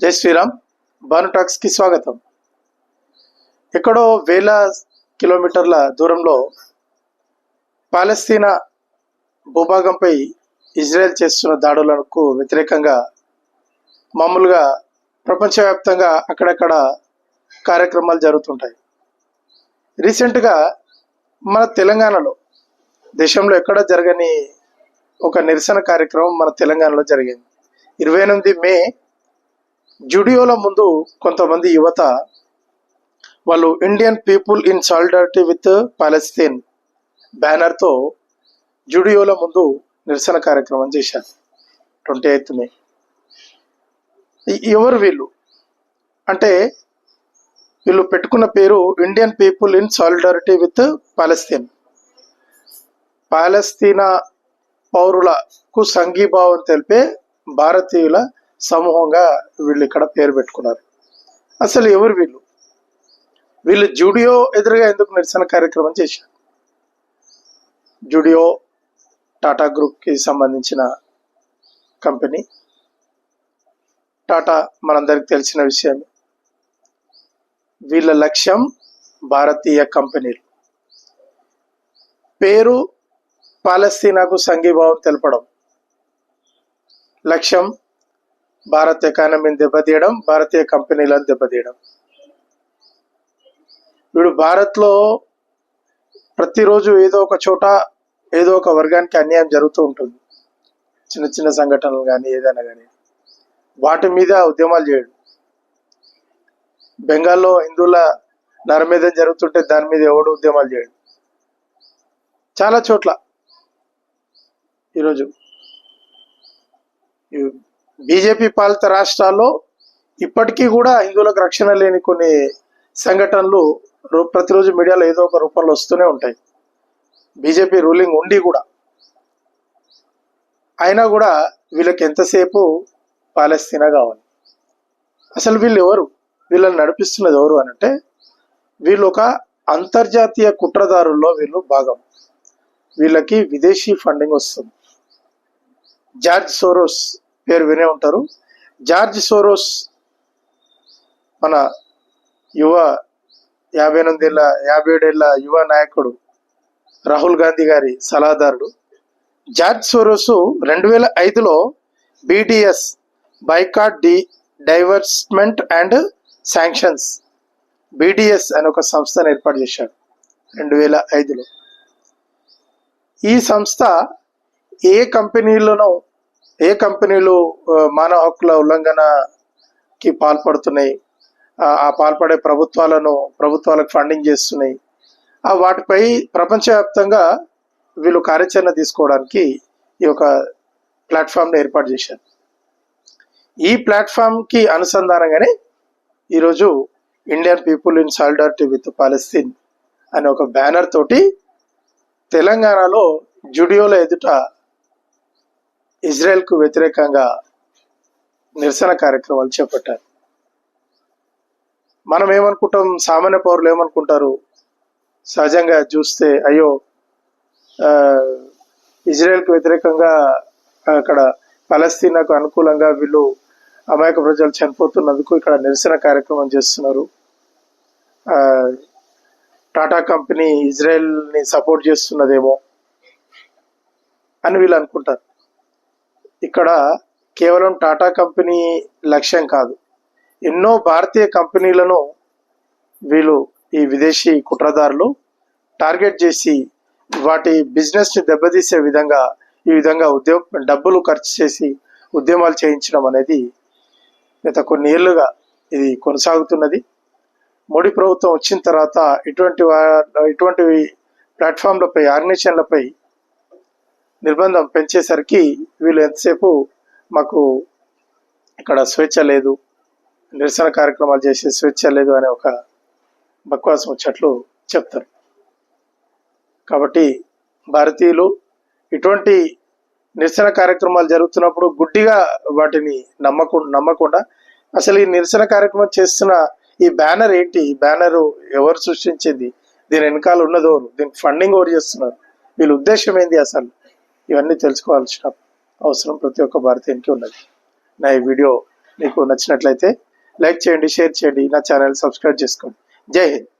జై శ్రీరామ్. భాను కి స్వాగతం. ఎక్కడో వేల కిలోమీటర్ల దూరంలో పాలస్తీనా భూభాగంపై ఇజ్రాయెల్ చేస్తున్న దాడులకు వ్యతిరేకంగా మామూలుగా ప్రపంచవ్యాప్తంగా అక్కడక్కడ కార్యక్రమాలు జరుగుతుంటాయి. రీసెంట్గా మన తెలంగాణలో దేశంలో ఎక్కడ జరగని ఒక నిరసన కార్యక్రమం మన తెలంగాణలో జరిగింది. ఇరవై ఎనిమిది మే జుడియోల ముందు కొంతమంది యువత వాళ్ళు Indian people in solidarity with Palestine బ్యానర్తో జుడియోల ముందు నిరసన కార్యక్రమం చేశారు. Twenty eighth May. ఎవరు వీళ్ళు? అంటే వీళ్ళు పెట్టుకున్న పేరు Indian people in solidarity with Palestine. పాలస్తీనా పౌరులకు సంఘీభావం తెలిపే భారతీయుల సమూహంగా వీళ్ళు ఇక్కడ పేరు పెట్టుకున్నారు. అసలు ఎవరు వీళ్ళు? వీళ్ళు జూడియో ఎదురుగా ఎందుకు నిరసన కార్యక్రమం చేశారు? జూడియో టాటా గ్రూప్కి సంబంధించిన కంపెనీ. టాటా మనందరికి తెలిసిన విషయం వీళ్ళ లక్ష్యం భారతీయ కంపెనీలు. పేరు పాలస్తీనాకు సంఘీభావం తెలపడం. లక్ష్యం భారత్ ఎకానమీని దెబ్బతీయడం భారతీయ కంపెనీలను దెబ్బతీయడం. వీడు భారత్లో ప్రతిరోజు ఏదో ఒక చోట ఏదో ఒక వర్గానికి అన్యాయం జరుగుతూ ఉంటుంది. చిన్న చిన్న సంఘటనలు కానీ ఏదైనా కానీ వాటి మీద ఉద్యమాలు చేయడు. బెంగాల్లో హిందువుల నరమేధం జరుగుతుంటే దాని మీద ఎవడు ఉద్యమాలు చేయడు. చాలా చోట్ల ఈరోజు బీజేపీ పాలిత రాష్ట్రాల్లో ఇప్పటికీ కూడా హిందువులకు రక్షణ లేని కొన్ని సంఘటనలు ప్రతిరోజు మీడియాలో ఏదో ఒక రూపంలో వస్తూనే ఉంటాయి. బీజేపీ రూలింగ్ ఉండి కూడా అయినా కూడా వీళ్ళకి ఎంతసేపు పాలస్తీనా కావాలి? అసలు వీళ్ళు ఎవరు? వీళ్ళని నడిపిస్తున్నది ఎవరు అని అంటే వీళ్ళు ఒక అంతర్జాతీయ కుట్రదారుల్లో వీళ్ళు భాగం. వీళ్ళకి విదేశీ ఫండింగ్ వస్తుంది. జార్జ్ సోరోస్ పేరు వినే ఉంటారు. జార్జ్ సోరోస్ మన యువ యాభై ఎనిమిదేళ్ళ యాభై ఏడేళ్ళ యువ నాయకుడు రాహుల్ గాంధీ గారి సలహాదారుడు. జార్జ్ సోరోస్ రెండు వేల ఐదులో BDS boycott d divestment and sanctions BDS అనే ఒక సంస్థను ఏర్పాటు చేశాడు రెండు వేల ఐదులో. ఈ సంస్థ ఏ కంపెనీలను ఏ కంపెనీలు మానవ హక్కుల ఉల్లంఘనకి పాల్పడుతున్నాయి ఆ పాల్పడే ప్రభుత్వాలను ప్రభుత్వాలకు ఫండింగ్ చేస్తున్నాయి ఆ వాటిపై ప్రపంచవ్యాప్తంగా వీళ్ళు కార్యాచరణ తీసుకోవడానికి ఈ యొక్క ప్లాట్ఫామ్ని ఏర్పాటు చేశారు. ఈ ప్లాట్ఫామ్కి అనుసంధానంగానే ఈరోజు Indian people in solidarity with Palestine అనే ఒక బ్యానర్ తోటి తెలంగాణలో జుడియోల ఎదుట ఇజ్రాయెల్కు వ్యతిరేకంగా నిరసన కార్యక్రమాలు చేపట్టారు. మనం ఏమనుకుంటాం? సామాన్య పౌరులు ఏమనుకుంటారు? సహజంగా చూస్తే అయ్యో ఆ, ఇజ్రాయెల్కు వ్యతిరేకంగా అక్కడ పలస్తీనాకు అనుకూలంగా వీళ్ళు అమాయక ప్రజలు చనిపోతున్నందుకు ఇక్కడ నిరసన కార్యక్రమం చేస్తున్నారు. టాటా కంపెనీ ఇజ్రాయెల్ని సపోర్ట్ చేస్తున్నదేమో అని వీళ్ళు అనుకుంటారు. ఇక్కడ కేవలం టాటా కంపెనీ లక్ష్యం కాదు. ఎన్నో భారతీయ కంపెనీలను వీళ్ళు ఈ విదేశీ కుట్రదారులు టార్గెట్ చేసి వాటి బిజినెస్ని దెబ్బతీసే విధంగా ఈ విధంగా ఉద్యోగ డబ్బులు ఖర్చు చేసి ఉద్యమాలు చేయించడం అనేది గత కొన్ని ఏళ్ళుగా ఇది కొనసాగుతున్నది. మోడీ ప్రభుత్వం వచ్చిన తర్వాత ఇటువంటి వా- ఇటువంటి ప్లాట్ఫామ్లపై ఆర్గనైజేషన్లపై నిర్బంధం పెంచేసరికి వీళ్ళు ఎంతసేపు మాకు ఇక్కడ స్వేచ్ఛ లేదు నిరసన కార్యక్రమాలు చేసే స్వేచ్ఛ లేదు అనే ఒక బక్వాసం వచ్చినట్లు చెప్తారు. కాబట్టి భారతీయులు ఇటువంటి నిరసన కార్యక్రమాలు జరుగుతున్నప్పుడు గుడ్డిగా వాటిని నమ్మకు నమ్మకుండా అసలు ఈ నిరసన కార్యక్రమం చేస్తున్న ఈ బ్యానర్ ఏంటి? ఈ బ్యానర్ ఎవరు సృష్టించింది? దీని వెనకాల ఉన్నదోరు దీని దీనికి ఫండింగ్ ఎవరు చేస్తున్నారు? వీళ్ళ ఉద్దేశం ఏంది అసలు? ఇవన్నీ తెలుసుకోవాల్సిన అవసరం ప్రతి ఒక్క భారతీయునికి ఉన్నది. నా ఈ వీడియో మీకు నచ్చినట్లయితే లైక్ చేయండి షేర్ చేయండి నా ఛానల్ సబ్స్క్రైబ్ చేసుకోండి. జై హింద్.